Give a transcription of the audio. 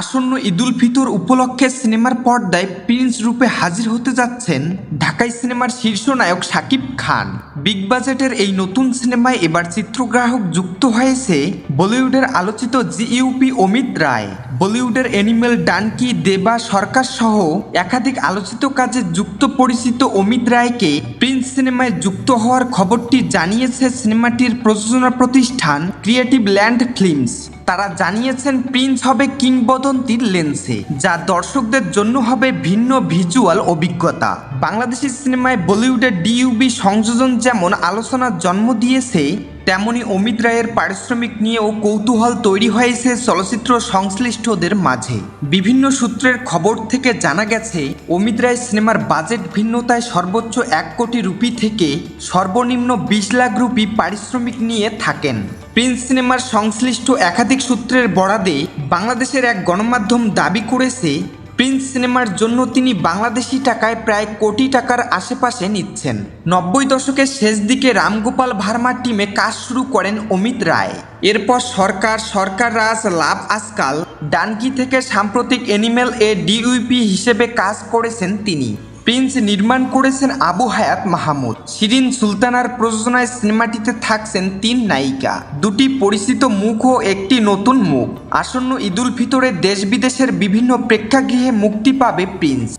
আসন্ন ঈদুল ফিতর উপলক্ষে সিনেমার পর্দায় প্রিন্স রূপে হাজির হতে যাচ্ছেন ঢাকাই সিনেমার শীর্ষ নায়ক শাকিব খান। বিগ বাজেটের এই নতুন সিনেমায় এবার চিত্রগ্রাহক যুক্ত হয়েছে বলিউডের আলোচিত জিইউপি অমিত রায়। বলিউডের অ্যানিমেল ডানকি, দেবা সরকার সহ একাধিক আলোচিত কাজে যুক্ত পরিচিত অমিত রায়কে প্রিন্স সিনেমায় যুক্ত হওয়ার খবরটি জানিয়েছে সিনেমাটির প্রযোজনা প্রতিষ্ঠান ক্রিয়েটিভ ল্যান্ড ফিল্মস। তারা জানিয়েছেন, প্রিন্স হবে কিংবদন্তির লেন্সে, যা দর্শকদের জন্য হবে ভিন্ন ভিজুয়াল অভিজ্ঞতা। বাংলাদেশি সিনেমায় বলিউডের ডিইউবি সংযোজন যেমন আলোচনার জন্ম দিয়েছে, তেমনি অমিত রায়ের পারিশ্রমিক নিয়েও কৌতূহল তৈরি হয়েছে চলচ্চিত্র সংশ্লিষ্টদের মাঝে। বিভিন্ন সূত্রের খবর থেকে জানা গেছে, অমিত রায় সিনেমার বাজেট ভিন্নতায় সর্বোচ্চ এক কোটি রুপি থেকে সর্বনিম্ন বিশ লাখ রুপি পারিশ্রমিক নিয়ে থাকেন। প্রিন্স সিনেমার সংশ্লিষ্ট একাধিক সূত্রের বরাদে বাংলাদেশের এক গণমাধ্যম দাবি করেছে, প্রিন্স সিনেমার জন্য তিনি বাংলাদেশি টাকায় প্রায় কোটি টাকার আশেপাশে নিচ্ছেন। নব্বই দশকের শেষ দিকে রামগোপাল ভার্মার টিমে কাজ শুরু করেন অমিত রায়। এরপর সরকার সরকার রাজ, লাভ আজকাল, ডানকি থেকে সাম্প্রতিক অ্যানিমেল এ ডিউপি হিসেবে কাজ করেছেন তিনি। প্রিন্স নির্মাণ করেছেন আবু হায়াত মাহমুদ। শিরিন সুলতানার প্রযোজনায় সিনেমাটিতে থাকছেন তিন নায়িকা। দুটি পরিচিত মুখ ও একটি নতুন মুখ। আসন্ন ঈদুল ফিতরে দেশ বিদেশের বিভিন্ন প্রেক্ষাগৃহে মুক্তি পাবে প্রিন্স।